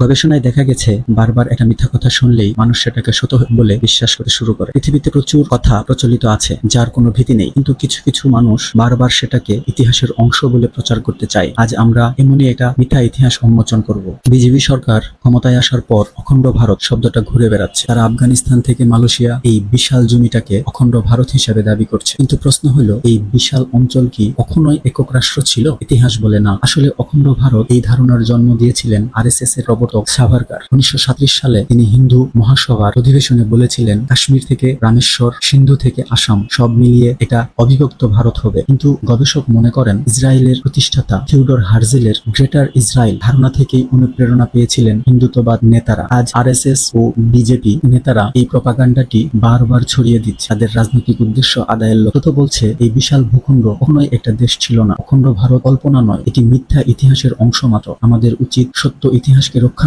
গবেষণায় দেখা গেছে, বারবার একটা মিথ্যা কথা শুনলেই মানুষ সেটাকে সত্য বলে বিশ্বাস করতে শুরু করে। পৃথিবীতে প্রচুর কথা প্রচলিত আছে, যার কোনো ভীতি নেই। কিন্তু কিছু কিছু মানুষ বারবার সেটাকে ইতিহাসের অংশ বলে প্রচার করতে চায়। আজ আমরা এমনই একটা মিথ্যা ইতিহাস উন্মোচন করব। বিজেপি সরকার ক্ষমতায় আসার পর অখণ্ড ভারত শব্দটা ঘুরে বেড়াচ্ছে। তারা আফগানিস্তান থেকে মালয়েশিয়া এই বিশাল জমিটাকে অখণ্ড ভারত হিসেবে দাবি করছে। কিন্তু প্রশ্ন হলো, এই বিশাল অঞ্চল কি কখনোই একক রাষ্ট্র ছিল? ইতিহাস বলে না। আসলে অখণ্ড ভারত এই ধারণার জন্ম দিয়েছিলেন আর এস এস এর প্রবর্তক সাভারকার। উনিশশো সালে তিনি হিন্দু মহাসভার অধিবেশনে বলেছিলেন, কাশ্মীর থেকে রামেশ্বর, সিন্ধু থেকে আসাম সব মিলিয়ে এটা অবিভক্ত ভারত হবে। কিন্তু গবেষক মনে করেন, ইসরায়েলের প্রতিষ্ঠাতা থিউডর হার্জেলের গ্রেটার ইসরায়েল ধারণা থেকেই অনুপ্রেরণা পেয়েছিলেন হিন্দুত্ববাদ নেতারা। আজ আরএসএস ও বিজেপি নেতারা এই প্রপাগান্ডাটি বারবার ছড়িয়ে দিচ্ছে। তাদের রাজনৈতিক উদ্দেশ্য আদায়ের লক্ষ্য তো বলছে, এই বিশাল ভূখণ্ড কখনোই একটা দেশ ছিল না। অখণ্ড ভারত কল্পনা নয়, এটি মিথ্যা ইতিহাসের অংশ মাত্র। আমাদের উচিত সত্য ইতিহাসকে রক্ষা